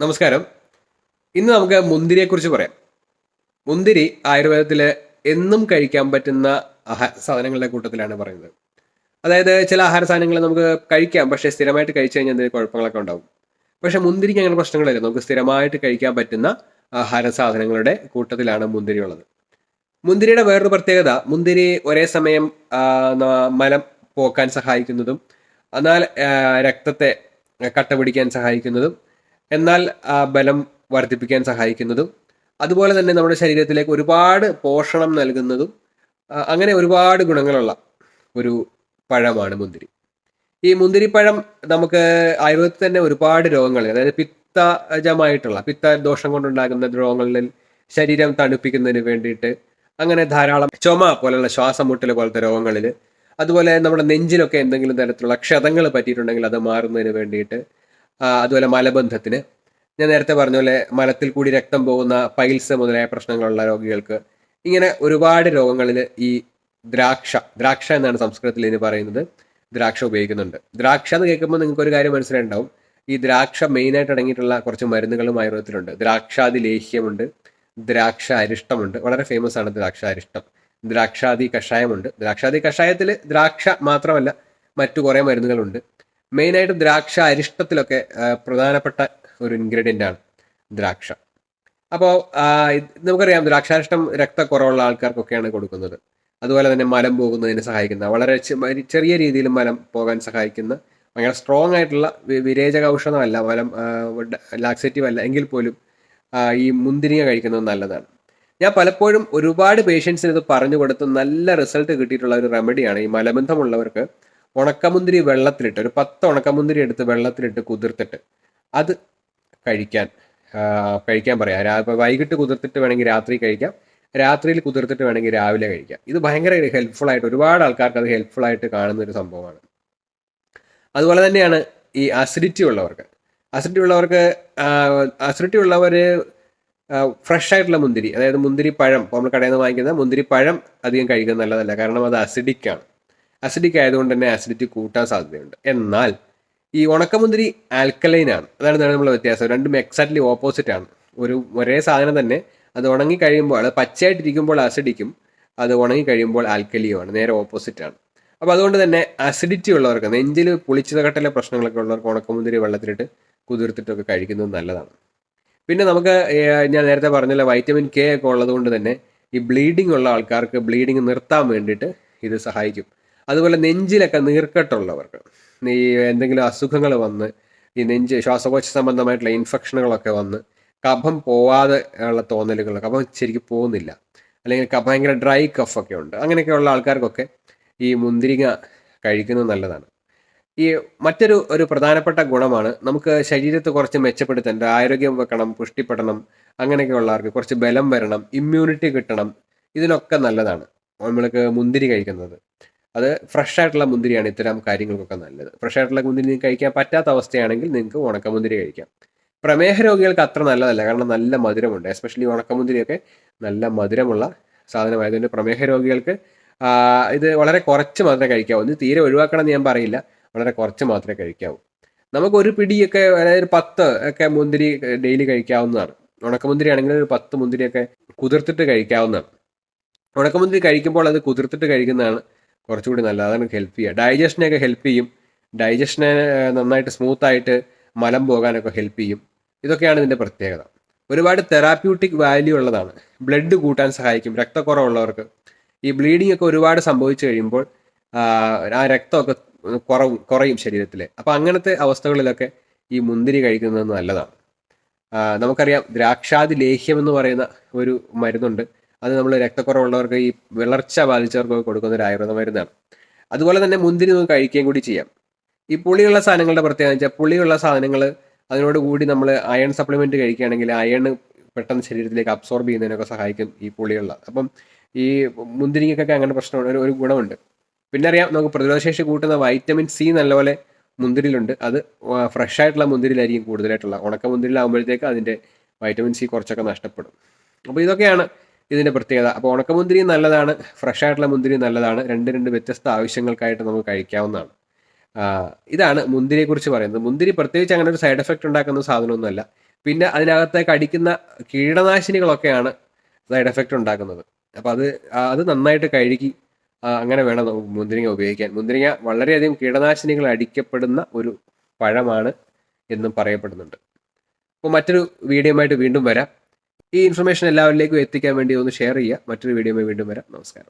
നമസ്കാരം. ഇന്ന് നമുക്ക് മുന്തിരിയെക്കുറിച്ച് പറയാം. മുന്തിരി ആയുർവേദത്തിൽ എന്നും കഴിക്കാൻ പറ്റുന്ന ആഹാര സാധനങ്ങളുടെ കൂട്ടത്തിലാണ് പറയുന്നത്. അതായത് ചില ആഹാര സാധനങ്ങൾ നമുക്ക് കഴിക്കാം പക്ഷേ സ്ഥിരമായിട്ട് കഴിച്ചു കഴിഞ്ഞാൽ എന്തെങ്കിലും കുഴപ്പങ്ങളൊക്കെ ഉണ്ടാവും. പക്ഷേ മുന്തിരിക്ക് അങ്ങനെ പ്രശ്നങ്ങളില്ല. നമുക്ക് സ്ഥിരമായിട്ട് കഴിക്കാൻ പറ്റുന്ന ആഹാര സാധനങ്ങളുടെ കൂട്ടത്തിലാണ് മുന്തിരി ഉള്ളത്. മുന്തിരിയുടെ വേറൊരു പ്രത്യേകത മുന്തിരി ഒരേ സമയം മലം പോക്കാൻ സഹായിക്കുന്നതും എന്നാൽ രക്തത്തെ കട്ട പിടിക്കാൻ സഹായിക്കുന്നതും എന്നാൽ ബലം വർദ്ധിപ്പിക്കാൻ സഹായിക്കുന്നതും അതുപോലെ തന്നെ നമ്മുടെ ശരീരത്തിലേക്ക് ഒരുപാട് പോഷണം നൽകുന്നതും അങ്ങനെ ഒരുപാട് ഗുണങ്ങളുള്ള ഒരു പഴമാണ് മുന്തിരി. ഈ മുന്തിരിപ്പഴം നമുക്ക് ആയുർവേദത്തിൽ തന്നെ ഒരുപാട് രോഗങ്ങൾ അതായത് പിത്തജമായിട്ടുള്ള പിത്ത ദോഷം കൊണ്ടുണ്ടാകുന്ന രോഗങ്ങളിൽ ശരീരം തണുപ്പിക്കുന്നതിന് വേണ്ടിയിട്ട് അങ്ങനെ ധാരാളം ചുമ പോലെയുള്ള ശ്വാസമുട്ടൽ പോലത്തെ രോഗങ്ങളിൽ അതുപോലെ നമ്മുടെ നെഞ്ചിലൊക്കെ എന്തെങ്കിലും തരത്തിലുള്ള ക്ഷതങ്ങൾ പറ്റിയിട്ടുണ്ടെങ്കിൽ അത് മാറുന്നതിന് വേണ്ടിയിട്ട് അതുപോലെ മലബന്ധത്തിന്. ഞാൻ നേരത്തെ പറഞ്ഞ പോലെ മലത്തിൽ കൂടി രക്തം പോകുന്ന പൈൽസ് മുതലായ പ്രശ്നങ്ങളുള്ള രോഗികൾക്ക് ഇങ്ങനെ ഒരുപാട് രോഗങ്ങളിൽ ഈ ദ്രാക്ഷ ദ്രാക്ഷ എന്നാണ് സംസ്കൃതത്തിൽ ഇതിന് പറയുന്നത്. ദ്രാക്ഷ ഉപയോഗിക്കുന്നുണ്ട്. ദ്രാക്ഷ എന്ന് കേൾക്കുമ്പോൾ നിങ്ങൾക്ക് ഒരു കാര്യം മനസ്സിലുണ്ടാവും ഈ ദ്രാക്ഷ മെയിനായിട്ട് അടങ്ങിയിട്ടുള്ള കുറച്ച് മരുന്നുകളും ആയുർവേദത്തിലുണ്ട്. ദ്രാക്ഷാദി ലേഹ്യമുണ്ട് ദ്രാക്ഷ അരിഷ്ടമുണ്ട് വളരെ ഫേമസ് ആണ് ദ്രാക്ഷ അരിഷ്ടം ദ്രാക്ഷാദി കഷായമുണ്ട് ദ്രാക്ഷാദി കഷായത്തിൽ ദ്രാക്ഷ മാത്രമല്ല മറ്റു കുറേ മരുന്നുകളുണ്ട്. മെയിനായിട്ട് ദ്രാക്ഷ അരിഷ്ടത്തിലൊക്കെ പ്രധാനപ്പെട്ട ഒരു ഇൻഗ്രീഡിയന്റ് ആണ് ദ്രാക്ഷ. അപ്പോൾ നമുക്കറിയാം ദ്രാക്ഷാരിഷ്ടം രക്തക്കുറവുള്ള ആൾക്കാർക്കൊക്കെയാണ് കൊടുക്കുന്നത്. അതുപോലെ തന്നെ മലം പോകുന്നതിന് സഹായിക്കുന്ന വളരെ ചെറിയ രീതിയിൽ മലം പോകാൻ സഹായിക്കുന്ന ഭയങ്കര സ്ട്രോങ് ആയിട്ടുള്ള വിരേചക ഔഷധമല്ല മലം ലാക്സേറ്റീവ് അല്ല എങ്കിൽ പോലും ഈ മുന്തിരിങ്ങ കഴിക്കുന്നത് നല്ലതാണ്. ഞാൻ പലപ്പോഴും ഒരുപാട് പേഷ്യൻസിന് ഇത് പറഞ്ഞു കൊടുത്ത് നല്ല റിസൾട്ട് കിട്ടിയിട്ടുള്ള ഒരു റെമഡിയാണ് ഈ മലബന്ധമുള്ളവർക്ക് ഉണക്കമുന്തിരി വെള്ളത്തിലിട്ട് ഒരു പത്ത് ഉണക്കമുന്തിരി എടുത്ത് വെള്ളത്തിലിട്ട് കുതിർത്തിട്ട് അത് കഴിക്കാൻ കഴിക്കാൻ പറയാം. രാ- വൈകിട്ട് കുതിർത്തിട്ട് വേണമെങ്കിൽ രാത്രി കഴിക്കാം. രാത്രിയിൽ കുതിർത്തിട്ട് വേണമെങ്കിൽ രാവിലെ കഴിക്കാം. ഇത് ഭയങ്കര ഹെൽപ്ഫുൾ ആയിട്ട് ഒരുപാട് ആൾക്കാർക്ക് അത് ഹെൽപ്ഫുൾ ആയിട്ട് കാണുന്ന ഒരു സംഭവമാണ്. അതുപോലെ തന്നെയാണ് ഈ അസിഡിറ്റി ഉള്ളവർക്ക്. അസിഡിറ്റി ഉള്ളവർക്ക് അസിഡിറ്റി ഉള്ളവർ ഫ്രഷ് ആയിട്ടുള്ള മുന്തിരി അതായത് മുന്തിരി പഴം നമ്മൾ കടയിൽ നിന്ന് വാങ്ങിക്കുന്ന മുന്തിരി പഴം അധികം കഴിക്കുന്നത് നല്ലതല്ല. കാരണം അത് അസിഡിക് ആണ്. അസിഡിക് ആയതുകൊണ്ട് തന്നെ ആസിഡിറ്റി കൂട്ടാൻ സാധ്യതയുണ്ട്. എന്നാൽ ഈ ഉണക്കമുന്തിരി ആൽക്കലൈൻ ആണ്. അതാണ് നമ്മൾ വ്യത്യാസം. രണ്ടും എക്സാക്ട്ലി ഓപ്പോസിറ്റ് ആണ്. ഒരു ഒരേ സാധനം തന്നെ അത് ഉണങ്ങി കഴിയുമ്പോൾ അത് പച്ചയായിട്ടിരിക്കുമ്പോൾ അസിഡിക്കും അത് ഉണങ്ങി കഴിയുമ്പോൾ ആൽക്കലിയുമാണ് നേരെ ഓപ്പോസിറ്റ് ആണ്. അപ്പോൾ അതുകൊണ്ട് തന്നെ അസിഡിറ്റി ഉള്ളവർക്ക് നെഞ്ചിൽ പുളിച്ചതകട്ടലെ പ്രശ്നങ്ങളൊക്കെ ഉള്ളവർക്ക് ഉണക്കമുന്തിരി വെള്ളത്തിലിട്ട് കുതിർത്തിട്ടൊക്കെ കഴിക്കുന്നത് നല്ലതാണ്. പിന്നെ നമുക്ക് ഞാൻ നേരത്തെ പറഞ്ഞല്ലോ വൈറ്റമിൻ കെ ഒക്കെ ഉള്ളതുകൊണ്ട് തന്നെ ഈ ബ്ലീഡിംഗ് ഉള്ള ആൾക്കാർക്ക് ബ്ലീഡിങ് നിർത്താൻ വേണ്ടിയിട്ട് ഇത് സഹായിക്കും. അതുപോലെ നെഞ്ചിലൊക്കെ നീർക്കെട്ടുള്ളവർക്ക്. ഈ എന്തെങ്കിലും അസുഖങ്ങൾ വന്ന് ഈ നെഞ്ച് ശ്വാസകോശ സംബന്ധമായിട്ടുള്ള ഇൻഫെക്ഷനുകളൊക്കെ വന്ന് കഫം പോവാതെ ഉള്ള തോന്നലുകൾ കഫം ശരിക്കും പോകുന്നില്ല. അല്ലെങ്കിൽ ഭയങ്കര ഡ്രൈ കഫൊക്കെ ഉണ്ട്. അങ്ങനെയൊക്കെയുള്ള ആൾക്കാർക്കൊക്കെ ഈ മുന്തിരിങ്ങ കഴിക്കുന്നത് നല്ലതാണ്. ഈ മറ്റൊരു ഒരു പ്രധാനപ്പെട്ട ഗുണമാണ് നമുക്ക് ശരീരത്തെ കുറച്ച് മെച്ചപ്പെടുത്തേണ്ട ആരോഗ്യം വെക്കണം പുഷ്ടിപ്പെടണം അങ്ങനെയൊക്കെയുള്ളവർക്ക് കുറച്ച് ബലം വരണം ഇമ്മ്യൂണിറ്റി കിട്ടണം. ഇതിനൊക്കെ നല്ലതാണ്. നമ്മൾക്ക് മുന്തിരി കഴിക്കുന്നത്. അത് ഫ്രഷ് ആയിട്ടുള്ള മുന്തിരിയാണ് ഇത്തരം കാര്യങ്ങൾക്കൊക്കെ നല്ലത്. ഫ്രഷ് ആയിട്ടുള്ള മുന്തിരി നിങ്ങൾക്ക് കഴിക്കാൻ പറ്റാത്ത അവസ്ഥയാണെങ്കിൽ നിങ്ങൾക്ക് ഉണക്കമുന്തിരി കഴിക്കാം. പ്രമേഹ രോഗികൾക്ക് അത്ര നല്ലതല്ല. കാരണം നല്ല മധുരമുണ്ട്. എസ്പെഷ്യലി ഉണക്കമുന്തിരിയൊക്കെ നല്ല മധുരമുള്ള സാധനമായതുകൊണ്ട് പ്രമേഹ രോഗികൾക്ക് ഇത് വളരെ കുറച്ച് മാത്രമേ കഴിക്കാവൂ. ഇത് തീരെ ഒഴിവാക്കണം എന്ന് ഞാൻ പറയില്ല. വളരെ കുറച്ച് മാത്രമേ കഴിക്കാവൂ. നമുക്ക് ഒരു പിടിയൊക്കെ അതായത് പത്ത് ഒക്കെ മുന്തിരി ഡെയിലി കഴിക്കാവുന്നതാണ്. ഉണക്കമുന്തിരി ആണെങ്കിൽ ഒരു പത്ത് മുന്തിരിയൊക്കെ കുതിർത്തിട്ട് കഴിക്കാവുന്നതാണ്. ഉണക്കമുന്തിരി കഴിക്കുമ്പോൾ അത് കുതിർത്തിട്ട് കഴിക്കുന്നതാണ് കുറച്ചുകൂടി നല്ലത് അതാണ് ഹെൽപ്പ് ചെയ്യുക ഡൈജഷനെയൊക്കെ ഹെൽപ്പ് ചെയ്യും. ഡൈജഷനെ നന്നായിട്ട് സ്മൂത്തായിട്ട് മലം പോകാനൊക്കെ ഹെൽപ്പ് ചെയ്യും. ഇതൊക്കെയാണ് ഇതിന്റെ പ്രത്യേകത. ഒരുപാട് തെറാപ്യൂട്ടിക് വാല്യൂ ഉള്ളതാണ്. ബ്ലഡ് കൂട്ടാൻ സഹായിക്കും. രക്തക്കുറവുള്ളവർക്ക്. ഈ ബ്ലീഡിംഗ് ഒക്കെ ഒരുപാട് സംഭവിച്ചു കഴിയുമ്പോൾ ആ, രക്തമൊക്കെ കുറവും കുറയും ശരീരത്തിൽ അപ്പോൾ അങ്ങനത്തെ അവസ്ഥകളിലൊക്കെ ഈ മുന്തിരി കഴിക്കുന്നത് നല്ലതാണ്. നമുക്കറിയാം ദ്രാക്ഷാദി ലേഹ്യം എന്ന് പറയുന്ന ഒരു മരുന്നുണ്ട്. അത് നമ്മൾ രക്തക്കുറവുള്ളവർക്ക് ഈ വിളർച്ച ബാധിച്ചവർക്ക് കൊടുക്കുന്ന ഒരു ആയുർവേദ മരുന്നാണ്. അതുപോലെ തന്നെ മുന്തിരി നമുക്ക് കഴിക്കുകയും കൂടി ചെയ്യാം. ഈ പുളിയുള്ള സാധനങ്ങളുടെ പ്രത്യേകത വെച്ചാൽ പുളിയുള്ള സാധനങ്ങൾ അതിനോട് കൂടി നമ്മൾ അയൺ സപ്ലിമെന്റ് കഴിക്കുകയാണെങ്കിൽ അയൺ പെട്ടെന്ന് ശരീരത്തിലേക്ക് അബ്സോർബ് ചെയ്യുന്നതിനൊക്കെ സഹായിക്കും ഈ പുളിയുള്ള. അപ്പം ഈ മുന്തിരിക്കൊക്കെ അങ്ങനെ പ്രശ്നമുണ്ട്. ഒരു- ഗുണമുണ്ട്. പിന്നെ അറിയാം നമുക്ക് പ്രതിരോധശേഷി കൂട്ടുന്ന വൈറ്റമിൻ സി നല്ലപോലെ മുന്തിരിയിലുണ്ട്. അത് ഫ്രഷ് ആയിട്ടുള്ള മുന്തിരിയിലായിരിക്കും കൂടുതലായിട്ടുള്ള. ഉണക്ക മുന്തിരിയിലാകുമ്പോഴത്തേക്ക് അതിന്റെ വൈറ്റമിൻ സി കുറച്ചൊക്കെ നഷ്ടപ്പെടും. അപ്പോൾ ഇതൊക്കെയാണ് ഇതിന്റെ പ്രത്യേകത. അപ്പോൾ ഉണക്കമുന്തിരി നല്ലതാണ് ഫ്രഷ് ആയിട്ടുള്ള മുന്തിരി നല്ലതാണ്. രണ്ട് രണ്ട് വ്യത്യസ്ത ആവശ്യങ്ങൾക്കായിട്ട് നമുക്ക് കഴിക്കാവുന്നതാണ്. ഇതാണ് മുന്തിരിയെക്കുറിച്ച് പറയുന്നത്. മുന്തിരി പ്രത്യേകിച്ച് അങ്ങനെ ഒരു സൈഡ് എഫക്റ്റ് ഉണ്ടാക്കുന്ന സാധനമൊന്നുമല്ല. പിന്നെ അതിനകത്തേക്ക് അടിക്കുന്ന കീടനാശിനികളൊക്കെയാണ് സൈഡ് എഫക്റ്റ് ഉണ്ടാക്കുന്നത്. അപ്പോൾ അത് അത് നന്നായിട്ട് കഴുകി അങ്ങനെ വേണം മുന്തിരിങ്ങ ഉപയോഗിക്കാൻ. മുന്തിരിങ്ങ വളരെയധികം കീടനാശിനികൾ അടിക്കപ്പെടുന്ന ഒരു പഴമാണ് എന്നും പറയപ്പെടുന്നുണ്ട്. അപ്പോൾ മറ്റൊരു വീഡിയോ ആയിട്ട് വീണ്ടും വരാം. ഈ ഇൻഫർമേഷൻ എല്ലാവരിലേക്കും എത്തിക്കാൻ വേണ്ടി ഒന്ന് ഷെയർ ചെയ്യുക. മറ്റൊരു വീഡിയോയുമായി വീണ്ടും വരാം. നമസ്കാരം.